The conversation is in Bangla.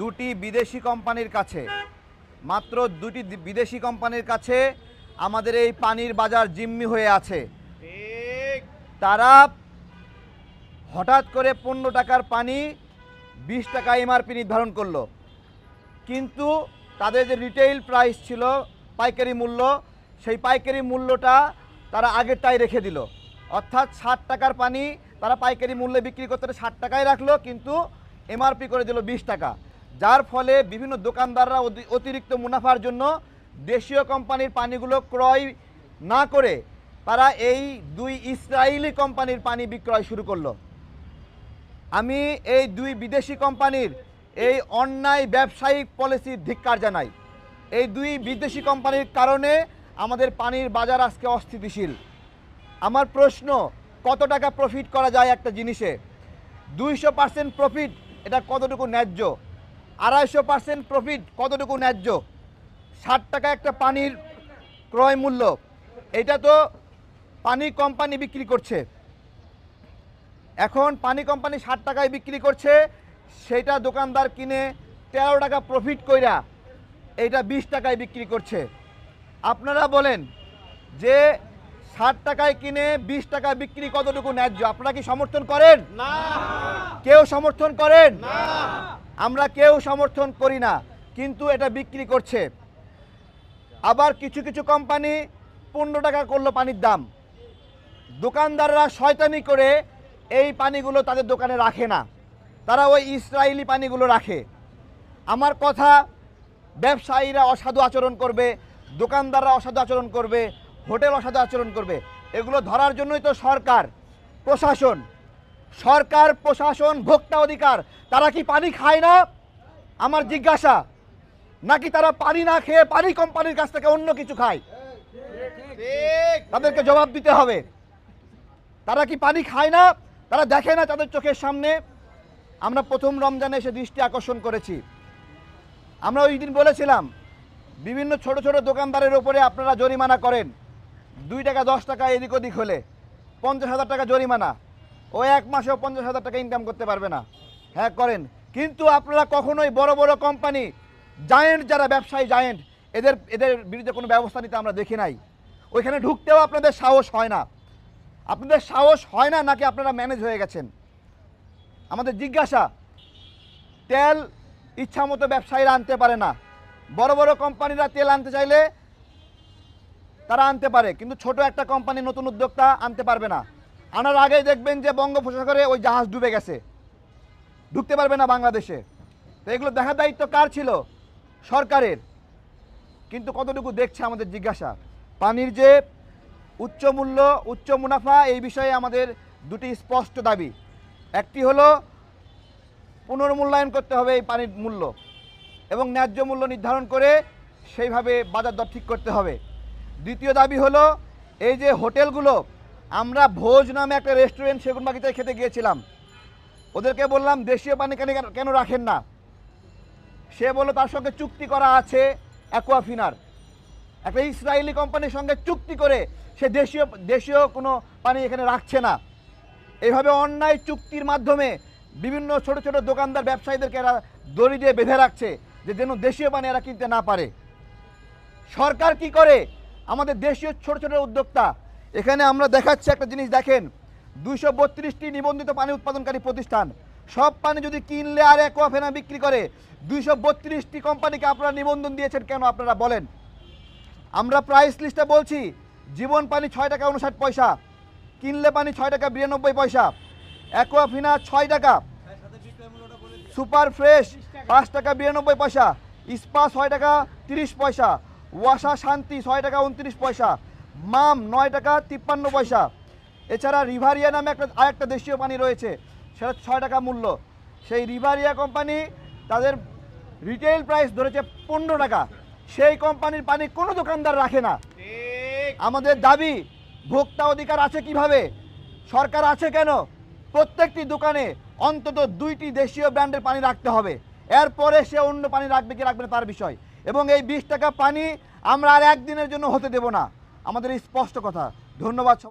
দুটি বিদেশি কোম্পানির কাছে। মাত্র দুটি বিদেশি কোম্পানির কাছে আমাদের এই পানির বাজার জিম্মি হয়ে আছে। তারা হঠাৎ করে পনেরো টাকার পানি বিশ টাকা এমআরপি নির্ধারণ করল। কিন্তু তাদের যে রিটেইল প্রাইস ছিল পাইকারি মূল্য সেই পাইকারি মূল্যটা তারা আগেরটাই রেখে দিল। অর্থাৎ ষাট টাকার পানি তারা পাইকারি মূল্যে বিক্রি করতে ষাট টাকায় রাখল কিন্তু এমআরপি করে দিল বিশ টাকা। যার ফলে বিভিন্ন দোকানদাররা অতি- অতিরিক্ত মুনাফার জন্য দেশীয় কোম্পানির পানিগুলো ক্রয় না করে তারা এই দুই ইসরায়েলি কোম্পানির পানি বিক্রয় শুরু করল। আমি এই দুই বিদেশি কোম্পানির এই অন্যায় ব্যবসায়িক পলিসির ধিক্কার জানাই। এই দুই বিদেশি কোম্পানির কারণে আমাদের পানির বাজার আজকে অস্থিতিশীল। আমার প্রশ্ন, কত টাকা প্রফিট করা যায় একটা জিনিসে? দুইশো পার্সেন্ট প্রফিট এটা কতটুকু ন্যায্য? আড়াইশো পার্সেন্ট প্রফিট কতটুকু ন্যায্য? ষাট টাকা একটা পানির ক্রয় মূল্য। এটা তো পানি কোম্পানি বিক্রি করছে। এখন পানি কোম্পানি ষাট টাকায় বিক্রি করছে সেটা দোকানদার কিনে তেরো টাকা প্রফিট কইরা এটা বিশ টাকায় বিক্রি করছে। আপনারা বলেন যে ষাট টাকায় কিনে বিশ টাকা বিক্রি কতটুকু ন্যায্য? আপনারা কি সমর্থন করেন? না। কেউ সমর্থন করেন? না। আমরা কেউ সমর্থন করি না, কিন্তু এটা বিক্রি করছে। আবার কিছু কিছু কোম্পানি পনেরো টাকা করল পানির দাম। দোকানদাররা শয়তানি করে এই পানিগুলো তাদের দোকানে রাখে না। তারা ওই ইসরায়েলি পানিগুলো রাখে। আমার কথা, ব্যবসায়ীরা অসাধু আচরণ করবে, দোকানদাররা অসাধু আচরণ করবে, হোটেল অসাধু আচরণ করবে। এগুলো ধরার জন্যই তো সরকার, প্রশাসন সরকার, প্রশাসন, ভোক্তা অধিকার, তারা কি পানি খায় না? আমার জিজ্ঞাসা। নাকি তারা পানি না খেয়ে পানি কোম্পানির কাছ থেকে অন্য কিছু খায়? তাদেরকে জবাব দিতে হবে। তারা কি পানি খায় না? তারা দেখে না তাদের চোখের সামনে। আমরা প্রথম রমজানে এসে দৃষ্টি আকর্ষণ করেছি। আমরা ওই দিন বলেছিলাম, বিভিন্ন ছোট ছোট দোকানদারের উপরে আপনারা জরিমানা করেন। দুই টাকা দশ টাকা এদিক ওদিক হলে। পঞ্চাশ হাজার টাকা জরিমানা। ও এক মাসেও পঞ্চাশ হাজার টাকা ইনকাম করতে পারবে না। হ্যাঁ করেন। কিন্তু আপনারা কখনোই বড় বড় কোম্পানি জায়েন্ট যারা ব্যবসায়ী জায়েন্ট এদের এদের বিরুদ্ধে কোনো ব্যবস্থা নিতে আমরা দেখি নাই। ওইখানে ঢুকতেও আপনাদের সাহস হয় না। আপনাদের সাহস হয় না নাকি আপনারা ম্যানেজ হয়ে গেছেন? আমাদের জিজ্ঞাসা, তেল ইচ্ছা মতো ব্যবসায়ীরা আনতে পারে না। বড় বড় কোম্পানিরা তেল আনতে চাইলে তারা আনতে পারে, কিন্তু ছোট একটা কোম্পানি নতুন উদ্যোক্তা আনতে পারবে না। আনার আগেই দেখবেন যে বঙ্গোপসাগরে ওই জাহাজ ডুবে গেছে। ঢুকতে পারবে না বাংলাদেশে। তো এগুলো দেখার দায়িত্ব কার ছিল? সরকারের। কিন্তু কতটুকু দেখছে আমাদের জিজ্ঞাসা? পানির যে উচ্চ মূল্য, উচ্চ মুনাফা, এই বিষয়ে আমাদের দুটি স্পষ্ট দাবি। একটি হলো, পুনর্মূল্যায়ন করতে হবে এই পানির মূল্য এবং ন্যায্য মূল্য নির্ধারণ করে সেইভাবে বাজার দর ঠিক করতে হবে। দ্বিতীয় দাবি হলো, এই যে হোটেলগুলো আমরা ভোজ নামে একটা রেস্টুরেন্ট সেগুন খেতে গিয়েছিলাম। ওদেরকে বললাম, দেশীয় পানি কেন কেন রাখেন না? সে বলল, তার সঙ্গে চুক্তি করা আছে অ্যাকোয়াফিনার একটা ইসরায়েলি কোম্পানির সঙ্গে চুক্তি করে সে দেশীয় দেশীয় কোনো পানি এখানে রাখছে না। এইভাবে অন্যায় চুক্তির মাধ্যমে বিভিন্ন ছোট ছোট দোকানদার ব্যবসায়ীদেরকে এরা দড়ি দিয়ে বেঁধে রাখছে, যে যেন দেশীয় পানি এরা কিনতে না পারে। সরকার কি করে? আমাদের দেশীয় ছোট ছোট উদ্যোক্তা এখানে আমরা দেখাচ্ছি একটা জিনিস, দেখেন। দুইশো বত্রিশটি নিবন্ধিত পানি উৎপাদনকারী প্রতিষ্ঠান। সব পানি যদি কিনলে আর এক ফেনা বিক্রি করে, দুইশো বত্রিশটি কোম্পানিকে আপনারা নিবন্ধন দিয়েছেন কেন, আপনারা বলেন। আমরা প্রাইস লিস্টে বলছি, জীবন পানি ছয় টাকা উনষাট পয়সা, কিনলে পানি ছয় টাকা বিরানব্বই পয়সা, অ্যাকোয়াফিনা ছয় টাকা, সুপার ফ্রেশ পাঁচ টাকা বিরানব্বই পয়সা ইস্পা ছয় টাকা তিরিশ পয়সা, ওয়াসা শান্তি ছয় টাকা উনত্রিশ পয়সা মাম, নয় টাকা তিপ্পান্ন পয়সা। এছাড়া রিভারিয়া নামে একটা, আরেকটা দেশীয় পানি রয়েছে, সেটা ছয় টাকা মূল্য। সেই রিভারিয়া কোম্পানি তাদের রিটেল প্রাইস ধরেছে পনেরো টাকা। সেই কোম্পানির পানি কোনো দোকানদার রাখে না। আমাদের দাবি, ভোক্তা অধিকার আছে কীভাবে? সরকার আছে কেন? প্রত্যেকটি দোকানে অন্তত দুইটি দেশীয় ব্র্যান্ডের পানি রাখতে হবে। এরপরে সে অন্য পানি রাখবে কি রাখবে তার বিষয়। এবং এই বিশ টাকা পানি আমরা আর একদিনের জন্য হতে দেব না। আমাদের এই স্পষ্ট কথা। ধন্যবাদ